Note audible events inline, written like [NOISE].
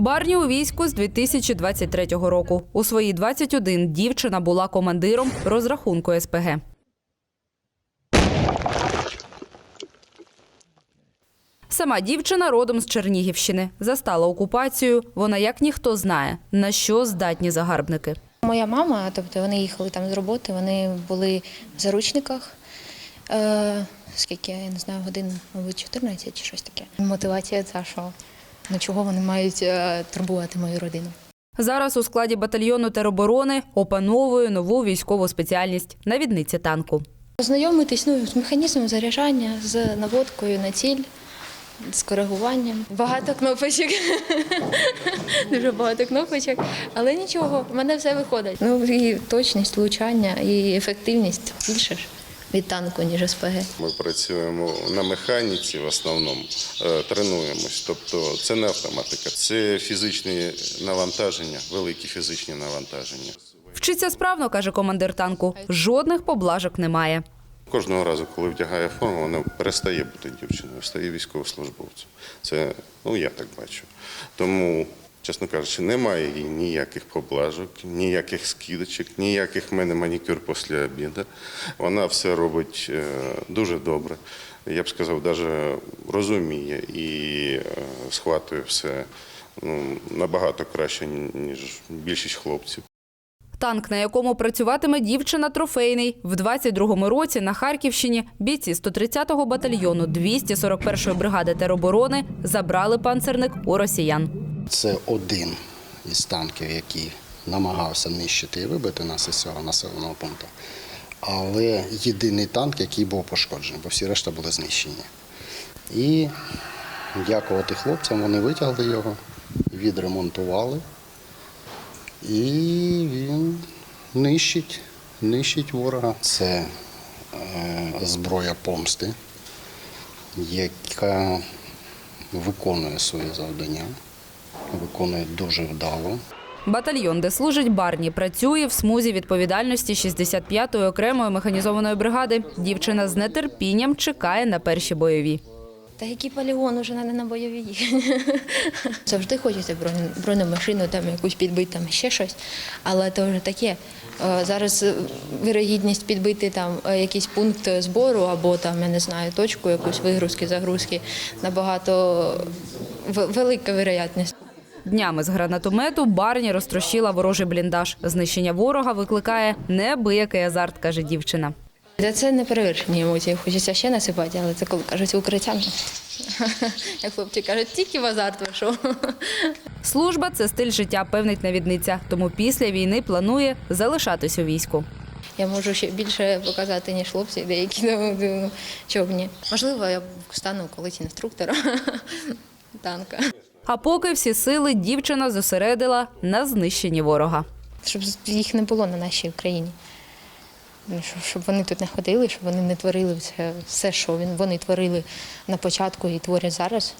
Барні у війську з 2023 року. У свої 21 дівчина була командиром розрахунку СПГ. Сама дівчина родом з Чернігівщини. Застала окупацію. Вона як ніхто знає, на що здатні загарбники. Моя мама, тобто вони їхали там з роботи, вони були в заручниках. Е, скільки, я не знаю, годин, мабуть, 14 чи щось таке. Мотивація ця, що ну чого вони мають е, турбувати мою родину. Зараз у складі батальйону тероборони опановує нову військову спеціальність навідниці танку. Познайомитись ну, з механізмом заряджання, з наводкою на ціль, з коригуванням. Багато кнопочок. [LAUGHS] Дуже багато кнопочок. Але нічого, в мене все виходить. Ну і точність, влучання, і ефективність більше ж від танку, ніж СПГ. Ми працюємо на механіці в основному, е, тренуємось. Тобто це не автоматика, це фізичні навантаження, великі фізичні навантаження. Вчиться справно, каже командир танку. Жодних поблажок немає. Кожного разу, коли вдягає форму, вона перестає бути дівчиною, стає військовослужбовцем. Це ну я так бачу. Тому, чесно кажучи, немає їй ніяких поблажок, ніяких скидочок, ніяких в мене манікюр після обіду. Вона все робить е, дуже добре. Я б сказав, навіть розуміє і е, схватує все ну, набагато краще, ніж більшість хлопців. Танк, на якому працюватиме дівчина трофейний. В 22-му році на Харківщині бійці 130-го батальйону 241-ї бригади тероборони забрали панцерник у росіян. Це один із танків, який намагався нищити і вибити нас із цього населеного пункту. Але єдиний танк, який був пошкоджений, бо всі решта були знищені. І дякувати хлопцям, вони витягли його, відремонтували. І він нищить, нищить ворога. Це е, зброя помсти, яка виконує свої завдання, виконує дуже вдало. Батальйон, де служить Барні, працює в смузі відповідальності 65-ї окремої механізованої бригади. Дівчина з нетерпінням чекає на перші бойові. Та який полігон уже не на бойовій. [LAUGHS] Завжди хочеться броню, бронемашину, там якусь підбити, там ще щось. Але це вже таке. Е, Зараз е, вирогідність підбити там е, якийсь пункт збору або там, я не знаю, точку якусь вигрузки, загрузки набагато велика вероятність. Днями з гранатомету Барні розтрощила ворожий бліндаж. Знищення ворога викликає неабиякий азарт, каже дівчина. Це не перевершені емоції. Хочеться ще насипати, але це коли кажуть укриттям. [LAUGHS] Як хлопці кажуть, тільки в азарт вийшов. Служба це стиль життя, певнить навідниця. Тому після війни планує залишатись у війську. Я можу ще більше показати, ніж хлопці, деякі ну, чого б ні. Можливо, я стану колись інструктором [LAUGHS] танка. А поки всі сили дівчина зосередила на знищенні ворога. Щоб їх не було на нашій Україні. Ну, Щоб, вони тут не ходили, щоб вони не творили все що вони творили на початку і творять зараз.